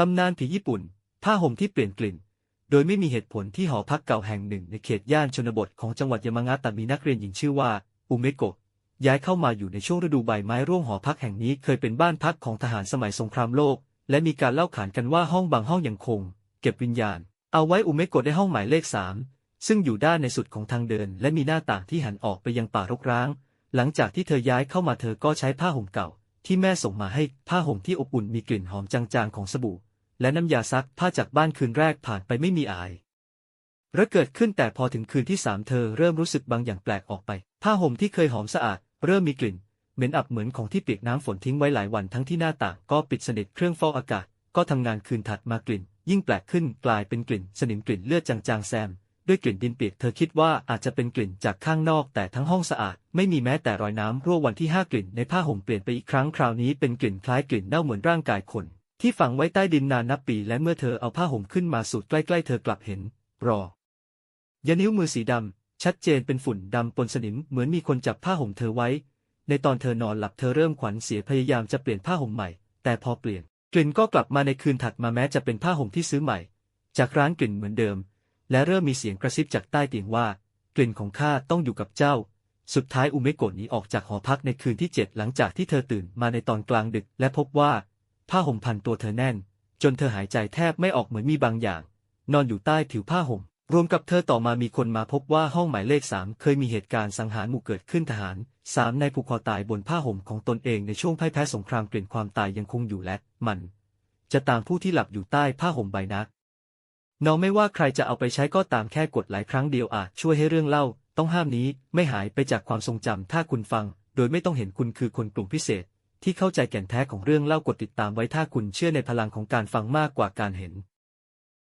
ตำนานผีญี่ปุ่น ผ้าห่มที่เปลี่ยนกลิ่น โดยไม่มีเหตุผลที่หอพักเก่าแห่งหนึ่งในเขตย่านชนบทของจังหวัดยามางาตะมีนักเรียนหญิงชื่อว่าอุเมโกะย้ายเข้ามาอยู่ในช่วงฤดูใบไม้ร่วงหอพักแห่งนี้เคยเป็นบ้านพักของทหารสมัยสงครามโลก และมีการเล่าขานกันว่าห้องบางห้องยังคง เก็บวิญญาณ เอาไว้อุเมโกะได้ห้องหมายเลขสามซึ่งอยู่ด้านในสุดของทางเดิน และมีหน้าต่างที่หันออกไปยังป่ารกร้าง หลังจากที่เธอย้ายเข้ามาเธอก็ใช้ผ้าห่มเก่าที่แม่ส่งมาให้ผ้าห่มที่อบอุ่นมีกลิ่นหอมจางๆของสบู่ และน้ำยาซักผ้าจากบ้านคืนแรกผ่านไปไม่มีอายระเกิดขึ้นแต่พอถึงคืนที่สามเธอเริ่มรู้สึกบางอย่างแปลกออกไป ผ้าห่มที่เคยหอมสะอาด เริ่มมีกลิ่น เหม็นอับเหมือนของที่เปียกน้ำฝนทิ้งไว้หลายวันทั้งที่หน้าต่างก็ปิดสนิทเครื่องฟอกอากาศ ก็ทำงานคืนถัดมากลิ่น ยิ่งแปลกขึ้นกลายเป็นกลิ่น สนิมกลิ่นเลือดจางๆแซม ด้วยกลิ่นดินเปียกเธอคิดว่าอาจจะเป็นกลิ่นจากข้างนอกแต่ทั้งห้องสะอาด ไม่มีแม้แต่รอยน้ำรั่ววันที่ห้ากลิ่นในผ้าห่มเปลี่ยนไปอีกครั้งคราวนี้เป็นกลิ่นคล้ายกลิ่นเน่าเหมือนร่างกายคน ที่ฝังไว้ใต้ดินนานนับปีและเมื่อเธอเอาผ้าห่มขึ้นมาสูดใกล้ๆเธอกลับเห็น รอยานิ้วมือสีดำ ชัดเจนเป็นฝุ่นดำปนสนิมเหมือนมีคนจับผ้าห่มเธอไว้ ในตอนเธอนอนหลับเธอเริ่มขวัญเสียพยายามจะเปลี่ยนผ้าห่มใหม่ แต่พอเปลี่ยน กลิ่นก็กลับมาในคืนถัดมาแม้จะเป็นผ้าห่มที่ซื้อใหม่ จากร้านกลิ่นเหมือนเดิม และเริ่มมีเสียงกระซิบจากใต้เตียงว่า กลิ่นของข้าต้องอยู่กับเจ้าสุดท้ายอุเมโกะหนีออกจากหอพักในคืนที่เจ็ดหลังจากที่เธอตื่นมาในตอนกลางดึก และพบว่า ผ้าห่มพันตัวเธอแน่น จนเธอหายใจแทบไม่ออกเหมือนมีบางอย่าง นอนอยู่ใต้ผิวผ้าห่ม รวมกับเธอต่อมามีคนมาพบว่าห้องหมายเลขสามเคยมีเหตุการณ์สังหารหมู่เกิดขึ้นทหารสามในผูกคอตายบนผ้าห่มของตนเองในช่วงพ่ายแพ้สงครามเกลิ่นความตายยังคงอยู่และ มัน จะตามผู้ที่หลับอยู่ใต้ผ้าห่มใบนักนองไม่ว่าใครจะเอาไปใช้ก็ตามแค่กดหลายครั้งเดียวอาจช่วยให้เรื่องเล่า ต้องห้ามนี้ไม่หายไปจากความทรงจำถ้าคุณฟัง โดยไม่ต้องเห็นคุณคือคนกลุ่มพิเศษ ที่เข้าใจแก่นแท้ของเรื่องเล่ากดติดตามไว้ถ้าคุณเชื่อในพลังของการฟังมากกว่าการเห็น